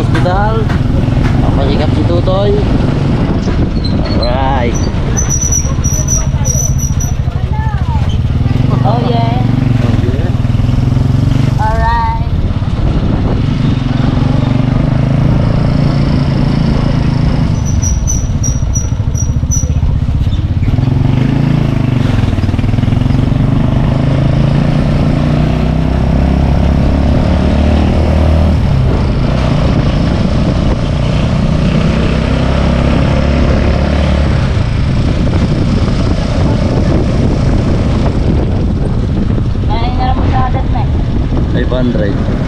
Rizal. Papasikap si Tutoy. Alright. Oh yeah. Alright. Kaya na lang mo sa adat na eh. 500.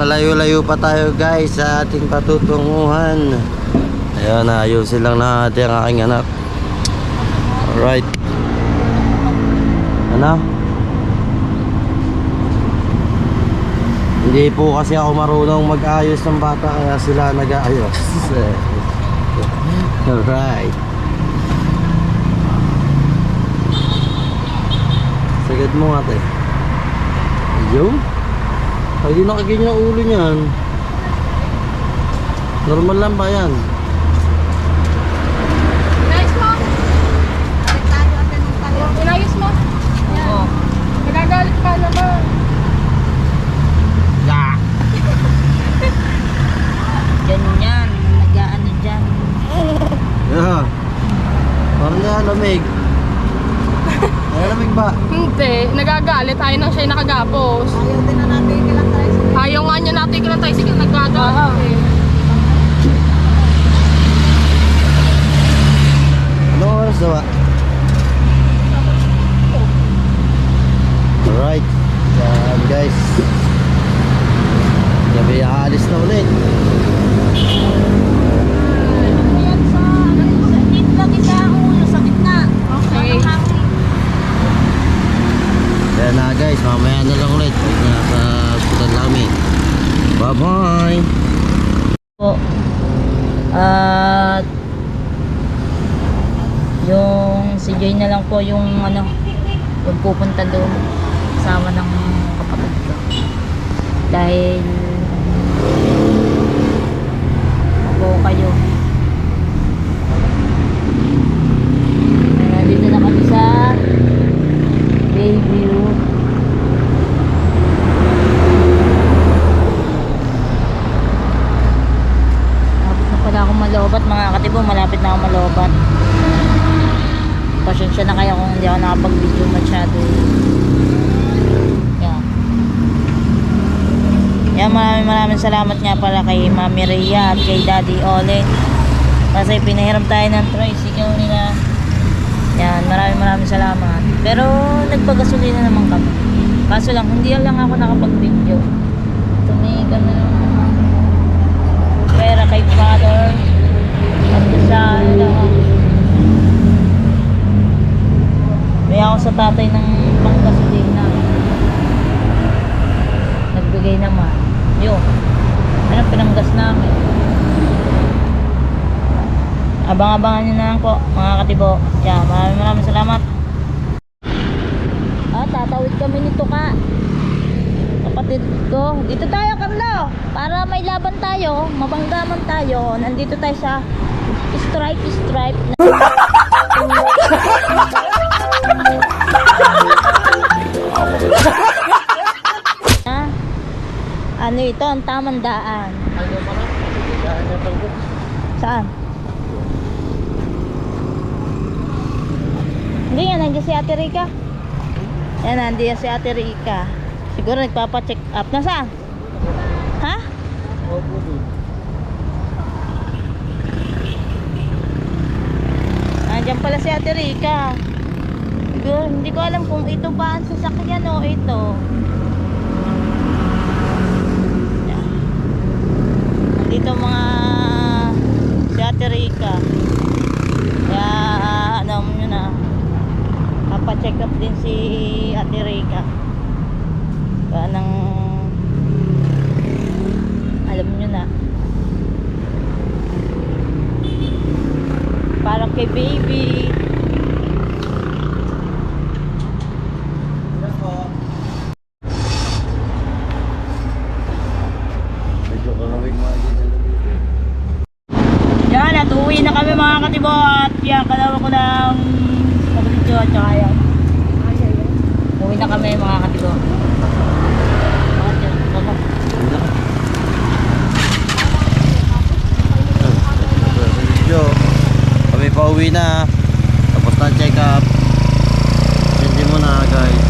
Malayo-layo pa tayo guys sa ating patutunguhan. Ayan, ayusin lang natin ang aking anak. Alright. Ano? Hindi po kasi ako marunong mag-ayos ng bata kaya sila nag-aayos. Alright. Sagad mo ate. Ayun. Ay, di nakaganyan ang ulo niyan. Normal lang ba yan? Inayos mo? Inayos mo? Oo. Nagagalit ka naman. Yeah. Ganyan. Nag-ano dyan. Yeah. Parang na lamig. Ay, lamig ba? Hindi. Nagagalit. Ayaw nang siya nakagapos. Ayaw din na natin Natin kailan tayo. Sige, nagagalit eh. Ano oras na ba? Alright. Yan guys. Gabi aalis na ulit. Sa, sa sa sa. Okay. Kaya na guys, mamaya na lang ulit. Pag nasa hospital namin. Bye bye. po. At yung si Joy na lang po yung ano yung pupunta doon kasama ng kapatid ko. Dahil ako kayo. Nandito na kami sa Bayview. Malapit na pala akong malobat mga katibo, malapit na akong malobat. Pasensya na kayo kung hindi ako nakapag-video masyado. Yan. Yan, maraming maraming salamat nga pala kay Mami Rhea at kay Daddy Ole. Kasi pinahiram tayo ng tricycle nila. Yan, maraming maraming salamat. Pero nagpagasolina naman kami. Kaso lang, hindi lang ako nakapag-video. Tumigan na yung pera kay father at sa may ako sa tatay ng panggasolina nagbigay naman. Yun. Ano pinanggas namin. Abang-abangan nyo na lang po mga katibo. Yan maraming maraming salamat. Ah tatawid kami nito ka kapatid ko. Dito tayo, Carlo. Para may laban tayo, mabanggaman tayo. Nandito tayo sa stripe stripe. ha? Ano ito? Ang tamang daan. Saan? Hindi nga, nandiyan si Ate Rica. Yan, nandiyan si Ate Rica. Siguro nagpapa-check up. Nasaan? Ha? Nandiyan pala si Ate Rica. Siguro, hindi ko alam kung ito ba ang sasakyan o ito. Nandito mga si Ate Rica. Kaya, ano mo na, papacheck up din si Ate Rica. Kaya nang alam nyo na. Parang kay baby. Yan at uwi na kami mga katibo at yan kalawa ko ng kapatid at saka yan na kami mga katibo Bakit yan? Baba. Video. Kami pa uwi na. Tapos na check up. Hindi mo na guys.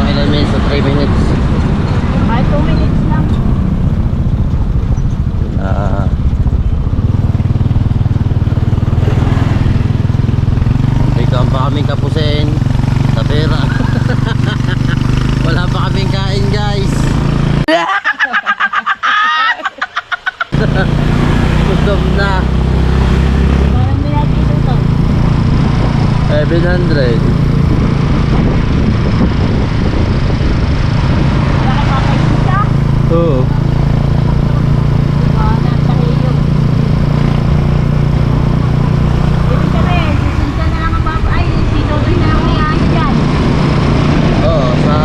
Mga ilan minutes? 3 minutes. kahit 2 minutes lang Ah. Ka pa kaming kapusin sa pera. Wala pa kaming kain guys. Gutom na. parang may nakita ito 700. Oo. Ah, nasa iyo. Ibig sabihin, susunod na lang ang baba. Ay, si Totoy na lang may ayaw dyan. Oo, sa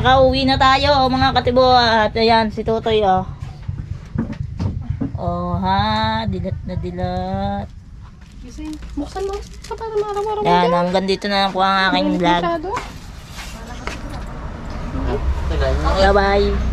makakauwi na tayo mga katibo at ayan si Totoy oh. Oh ha, dilat na dilat. Gising. Buksan mo. Sa para maaraw-araw. Yan, hanggang dito na lang po ang aking vlog. Masyado. Bye bye.